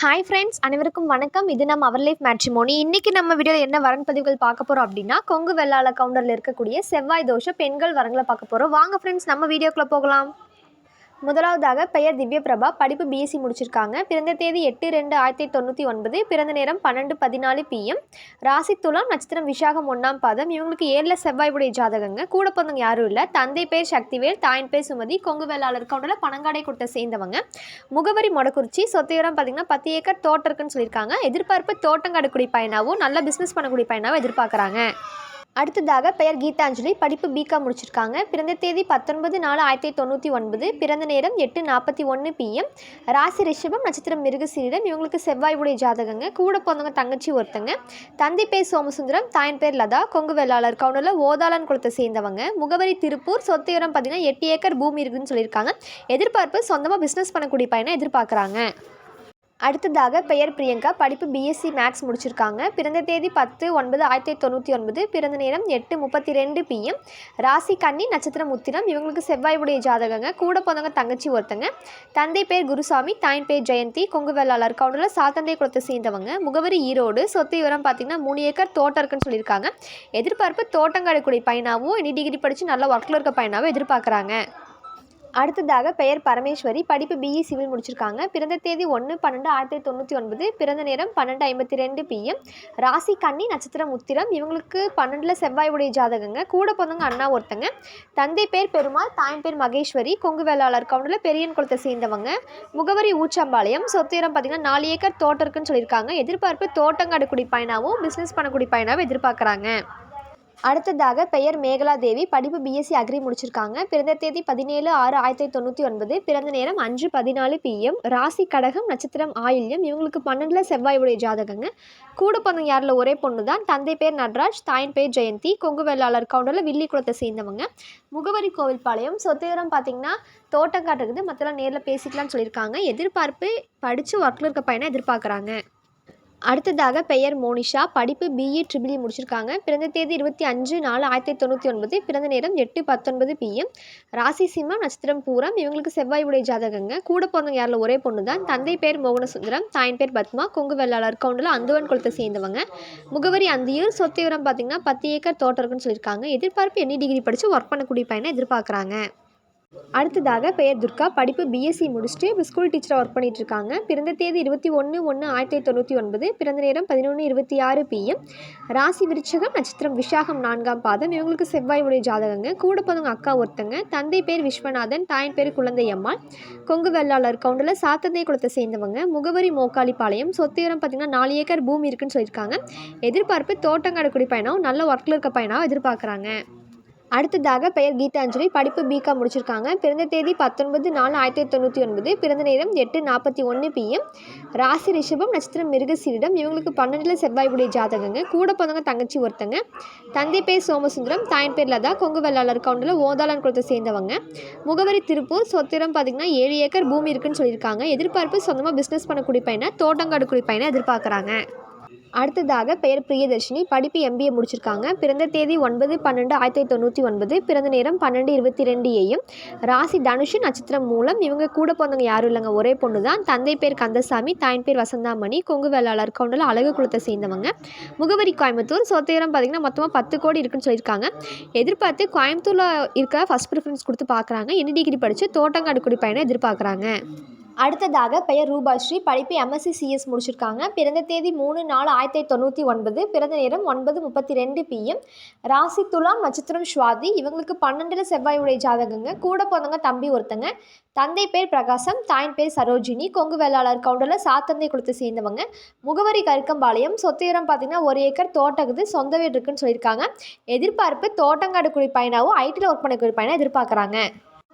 Hi friends அனைவருக்கும் வணக்கம். இது நம்ம அவர் லைஃப் மேட்ரிமோனி இன்றைக்கி நம்ம வீடியோவில் என்ன வரன் பதிவுகள் பார்க்க போகிறோம் அப்படின்னா கொங்கு வெள்ளாள கவுண்டரில் இருக்கக்கூடிய செவ்வாய் தோஷம் பெண்கள் வரங்களை பார்க்க போகிறோம் வாங்க ஃப்ரெண்ட்ஸ் நம்ம வீடியோக்குள்ளே போகலாம். முதலாவதாக பெயர் திவ்யபிரபா. படிப்பு பிஎஸ்சி முடிச்சிருக்காங்க. பிறந்த தேதி எட்டு ரெண்டு ஆயிரத்தி தொண்ணூற்றி ஒன்பது. பிறந்த நேரம் பன்னெண்டு பதினாலு பிஎம் ராசி துலாம் நட்சத்திரம் விசாகம் ஒன்றாம் பாதம். இவங்களுக்கு ஏழில் செவ்வாய் உடைய ஜாதகங்க. கூட பிறந்தவங்க யாரும் இல்லை. தந்தை பேர் சக்திவேல் தாயின் பேர் சுமதி. கொங்கு வேளாளர் கவுண்டில் பணங்காடை கொடுத்த சேர்ந்தவங்க. முகவரி மொடக்குறிச்சி. சொத்தையோரம் பார்த்தீங்கன்னா பத்து ஏக்கர் தோட்டம் இருக்குன்னு சொல்லியிருக்காங்க. எதிர்பார்ப்பு தோட்டம் கடக்கூடிய பையனாகவும் நல்ல பிஸ்னஸ் பண்ணக்கூடிய பையனாகவும் எதிர்பார்க்குறாங்க. அடுத்ததாக பெயர் கீதாஞ்சலி. படிப்பு பிகாம் முடிச்சிருக்காங்க. பிறந்த தேதி பத்தொன்பது நாலு ஆயிரத்தி தொண்ணூற்றி ஒன்பது. பிறந்த நேரம் எட்டு நாற்பத்தி ஒன்று பிஎம் ராசி ரிஷபம் நட்சத்திரம் மிருகசீரிடம். இவங்களுக்கு செவ்வாய் உடைய ஜாதகங்க. கூட பிறந்தவங்க தங்கச்சி ஒருத்தங்க. தந்தை பேர் சோமசுந்தரம் தாயின் பேர் லதா. கொங்கு வேளாளர் கவுண்டரில் ஓதாளன் குளத்தை சேர்ந்தவங்க. முகவரி திருப்பூர். சொத்தையுரம் பார்த்தீங்கன்னா எட்டு ஏக்கர் பூமி இருக்குன்னு சொல்லியிருக்காங்க. எதிர்பார்ப்பு சொந்தமாக பிஸ்னஸ் பண்ணக்கூடிய பையனை எதிர்பார்க்குறாங்க. அடுத்ததாக பெயர் பிரியங்கா படிப்பு பிஎஸ்சி மேக்ஸ் முடிச்சிருக்காங்க. பிறந்த தேதி பத்து ஒன்பது ஆயிரத்தி தொண்ணூற்றி ஒன்பது பிறந்த நேரம் எட்டு முப்பத்தி ரெண்டு பிஎம் ராசி கன்னி நட்சத்திரம் உத்திரம் இவங்களுக்கு செவ்வாய் உடைய ஜாதகங்க. கூட பிறந்தவங்க தங்கச்சி ஒருத்தங்க. தந்தை பேர் குருசாமி தாயின் பேர் ஜெயந்தி கொங்கு வேளாளர் கவுண்டரில் சாத்தந்தை குளத்தை சேர்ந்தவங்க. முகவரி ஈரோடு. சொத்து விவரம் பார்த்தீங்கன்னா மூணு ஏக்கர் தோட்டம் இருக்குன்னு சொல்லியிருக்காங்க. எதிர்பார்ப்பு தோட்டங்காடக்கூடிய பையனாகவும் இனி டிகிரி படித்து நல்ல ஒர்க்கில் இருக்க பையனாகவும் எதிர்பார்க்குறாங்க. அடுத்ததாக பெயர் பரமேஸ்வரி. படிப்பு பிஇ சிவில் முடிச்சிருக்காங்க. பிறந்த தேதி ஒன்று பன்னெண்டு ஆயிரத்தி தொண்ணூற்றி ஒன்பது. பிறந்த நேரம் பன்னெண்டு ஐம்பத்தி ரெண்டு பிஎம் ராசி கன்னி நட்சத்திரம் உத்திரம் இவங்களுக்கு பன்னெண்டில் செவ்வாய் உடைய ஜாதகங்க. கூட பிறந்தவங்க அண்ணா ஒருத்தங்க. தந்தை பேர் பெருமாள் தாயின் பேர் மகேஸ்வரி. கொங்கு வேளாளர் கவுண்டில் பெரியன் குளத்தை சேர்ந்தவங்க. முகவரி ஊச்சம்பாளையம். சொத்துரம் பார்த்திங்கன்னா நாலு ஏக்கர் தோட்டம் இருக்குன்னு சொல்லியிருக்காங்க. எதிர்பார்ப்பு தோட்டங்காடு குடிப்பாயினாவும் பிஸ்னஸ் பண்ணக்கூடிய பயனாகவும் எதிர்பார்க்குறாங்க. அடுத்ததாக பெயர் மேகலா தேவி படிப்பு பிஎஸ்சி அக்ரி முடிச்சிருக்காங்க. பிறந்த தேதி பதினேழு ஆறு ஆயிரத்தி தொண்ணூற்றி ஒன்பது. பிறந்த நேரம் அஞ்சு பதினாலு பிஎம் ராசி கடகம் நட்சத்திரம் ஆயில்யம். இவங்களுக்கு பன்னெண்டில் செவ்வாய் உடைய ஜாதகங்க. கூட பிறந்தவங்க யாரில் ஒரே பொண்ணு தான்? தந்தை பேர் நட்ராஜ் தாயின் பேர் ஜெயந்தி. கொங்கு வேளாளர் கவுண்டரில் வில்லி குளத்தை சேர்ந்தவங்க. முகவரி கோவில்பாளையம் சொத்தையுரம் பார்த்தீங்கன்னா தோட்டம் காட்டுறது மற்றெல்லாம் நேரில் பேசிக்கலாம்னு சொல்லியிருக்காங்க. எதிர்பார்ப்பு படித்து ஒர்க்கில் இருக்க பையனை எதிர்பார்க்குறாங்க. அடுத்ததாக பெயர் மோனிஷா. படிப்பு பிஇ ட்ரிபிள்இ e முடிச்சிருக்காங்க. பிறந்த தேதி இருபத்தி அஞ்சு நாலு ஆயிரத்தி தொண்ணூற்றி ஒன்பது. பிறந்த நேரம் எட்டு பத்தொன்பது பிஎம் ராசி சிம்மா நட்சத்திரம் பூரம். இவங்களுக்கு செவ்வாய் உடைய ஜாதகங்க. கூட பிறந்தவங்க யாரில்? ஒரே பொண்ணு தான் தந்தை பேர் மோகனசுந்தரம் தாயின் பேர் பத்மா. கொங்கு வெள்ளாளர் கவுண்டில் அந்துவன் குளத்தை சேர்ந்தவங்க. முகவரி அந்தியூர். சொத்து விவரம் பார்த்தீங்கன்னா பத்து ஏக்கர் தோட்டம் இருக்குன்னு சொல்லியிருக்காங்க. எதிர்பார்ப்பு என்ன? டிகிரி படித்து ஒர்க் பண்ணக்கூடிய பையனை எதிர்பார்க்குறாங்க. அடுத்ததாக பெயர் துர்கா. படிப்பு பிஎஸ்சி முடிச்சுட்டு இப்போ ஸ்கூல் டீச்சராக ஒர்க் பண்ணிகிட்ருக்காங்க இருக்காங்க பிறந்த தேதி இருபத்தி ஒன்று ஒன்று ஆயிரத்தி தொண்ணூற்றி ஒன்பது பிறந்த நேரம் பதினொன்று இருபத்தி ஆறு பிஎம் ராசி விருச்சகம் நட்சத்திரம் விஷாகம் நான்காம் பாதம். இவங்களுக்கு செவ்வாய் உடைய ஜாதகங்க. கூட போதவங்க அக்கா ஒருத்தங்க. தந்தை பேர் விஸ்வநாதன் தாயின் பேர் குழந்தை அம்மாள். கொங்கு வெள்ளாளர் கவுண்டில் சாத்தந்தை குளத்தை சேர்ந்தவங்க. முகவரி மோக்காளிப்பாளையம் சொத்துயரம் பார்த்திங்கன்னா நாலு ஏக்கர் பூமி இருக்குன்னு சொல்லியிருக்காங்க. எதிர்பார்ப்பு தோட்டங்காடு பயணம் நல்ல ஒர்க்கில் இருக்க பயணம் எதிர்பார்க்குறாங்க. அடுத்ததாக பெயர் கீதாஞ்சலி. படிப்பு பிகாம் முடிச்சிருக்காங்க. பிறந்த தேதி பத்தொன்பது நாலு ஆயிரத்தி தொண்ணூற்றி ஒன்பது. பிறந்த நேரம் எட்டு நாற்பத்தி ஒன்று பிஎம் ராசி ரிஷபம் நட்சத்திரம் மிருகசீரிடம் இவங்களுக்கு பன்னெண்டில் செவ்வாய்புடைய ஜாதகங்க. கூட பிறந்தவங்க தங்கச்சி ஒருத்தங்க. தந்தை பேர் சோமசுந்தரம் தாயின் பேர் லதா. கொங்கு வெள்ளாளர் கவுண்டில் ஓதாளன் குளத்தை சேர்ந்தவங்க. முகவரி திருப்பூர் சொத்திரம் பார்த்திங்கன்னா ஏழு ஏக்கர் பூமி இருக்குன்னு சொல்லியிருக்காங்க. எதிர்பார்ப்பு சொந்தமாக பிஸ்னஸ் பண்ணக்கூடிய பையனை தோட்டங்காடு குடி பையனை எதிர்பார்க்குறாங்க. அடுத்ததாக பெயர் பிரியதர்ஷினி. படிப்பு எம்பிஏ முடிச்சிருக்காங்க. பிறந்த தேதி ஒன்பது பன்னெண்டு ஆயிரத்தி தொண்ணூற்றி ஒன்பது. பிறந்த நேரம் பன்னெண்டு இருபத்தி ரெண்டு ஏயும் ராசி தனுஷு நட்சத்திரம் மூலம் இவங்க கூட பிறந்தவங்க யாரும் இல்லைங்க. ஒரே பொண்ணு தான் தந்தை பேர் கந்தசாமி தாயின் பேர் வசந்தாமணி கொங்கு வேளாளர் கவுண்டில் அழகு குளத்தை சேர்ந்தவங்க. முகவரி கோயம்புத்தூர். சொத்தேரம் பார்த்திங்கன்னா மொத்தமாக பத்து கோடி இருக்குன்னு சொல்லியிருக்காங்க. எதிர்பார்த்து கோயம்புத்தூரில் இருக்க ஃபஸ்ட் ப்ரிஃபரன்ஸ் கொடுத்து பார்க்குறாங்க என்ன டிகிரி படித்து தோட்டங்காடு குடி பையனை எதிர்பார்க்குறாங்க. அடுத்ததாக பெயர் ரூபாஸ்ரீ. படிப்பு எம்எஸ்சி சிஎஸ் முடிச்சிருக்காங்க. பிறந்த தேதி மூணு நாலு ஆயிரத்தி தொண்ணூற்றி ஒன்பது. பிறந்த நேரம் ஒன்பது முப்பத்தி ரெண்டு பிஎம் ராசி துலாம் நட்சத்திரம் ஸ்வாதி இவங்களுக்கு பன்னெண்டில் செவ்வாய் உடைய ஜாதகங்க. கூட பிறந்தவங்க தம்பி ஒருத்தங்க. தந்தை பேர் பிரகாசம் தாயின் பேர் சரோஜினி. கொங்கு வேளாளர் கவுண்டரில் சாத்தந்தை கொடுத்து சேர்ந்தவங்க. முகவரி கருக்கம்பாளையம். சொத்து இடம் பார்த்திங்கன்னா ஒரு ஏக்கர் தோட்டக்குது சொந்த வீடு இருக்குன்னு சொல்லியிருக்காங்க. எதிர்பார்ப்பு தோட்டங்காடு குடி பயனாகவும் ஐடியில் ஒர்க் பண்ணக்கூடிய பையனாக எதிர்பார்க்குறாங்க.